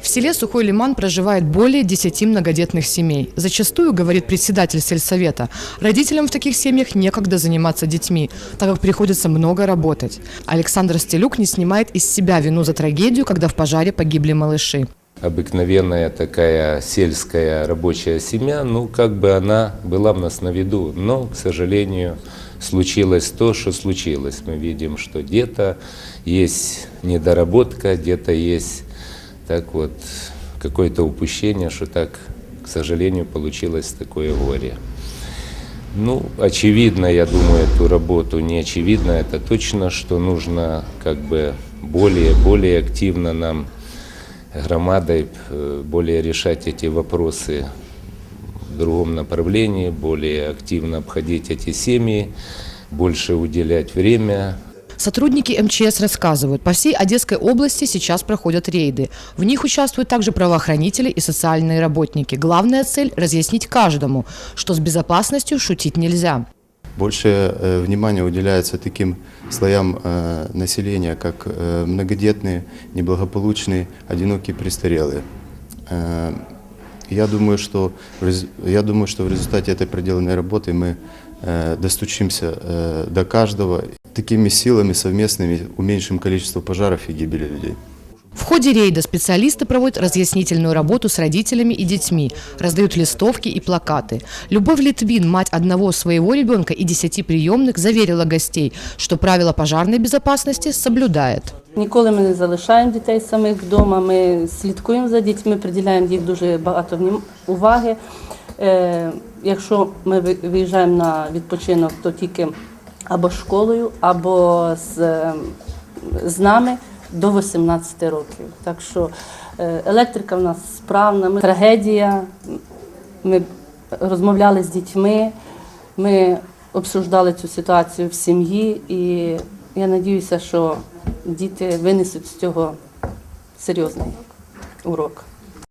В селе Сухой Лиман проживает более 10 многодетных семей. Зачастую, говорит председатель сельсовета, родителям в таких семьях некогда заниматься детьми, так как приходится много работать. Александр Стелюк не снимает из себя вину за трагедию, когда в пожаре погибли малыши. обыкновенная такая сельская рабочая семья, ну, как бы она была у нас на виду. Но, к сожалению, случилось то, что случилось. Мы видим, что где-то есть недоработка, где-то есть так вот какое-то упущение, что так, к сожалению, получилось такое горе. Ну, очевидно, я думаю, эту работу не очевидно, это точно, что нужно как бы более, более активно нам громадой э, более решать эти вопросы в другом направлении, более активно обходить эти семьи, больше уделять время Сотрудники МЧС рассказывают, по всей Одесской области сейчас проходят рейды. В них участвуют также правоохранители и социальные работники. Главная цель – разъяснить каждому, что с безопасностью шутить нельзя. Больше э, внимания уделяется таким слоям э, населения, как э, многодетные, неблагополучные, одинокие престарелые. Я думаю, что я думаю, что в результате этой проделанной работы мы достучимся до каждого. Такими силами совместными уменьшим количество пожаров и гибели людей. В ходе рейда специалисты проводят разъяснительную работу с родителями и детьми, раздают листовки и плакаты. Любовь Литвин, мать одного своего ребенка и десяти приемных, заверила гостей, что правила пожарной безопасности соблюдает. Ніколи ми не залишаємо дітей самих вдома. Ми слідкуємо за дітьми, приділяємо їх дуже багато внім- уваги. Е, якщо ми ви- виїжджаємо на відпочинок, то тільки або школою, або з, е, з нами до 18 років. Так що е, електрика в нас справна, ми, трагедія. Ми розмовляли з дітьми, ми обсуждали цю ситуацію в сім'ї, і я сподіваюся, що діти винесуть з цього серйозний урок.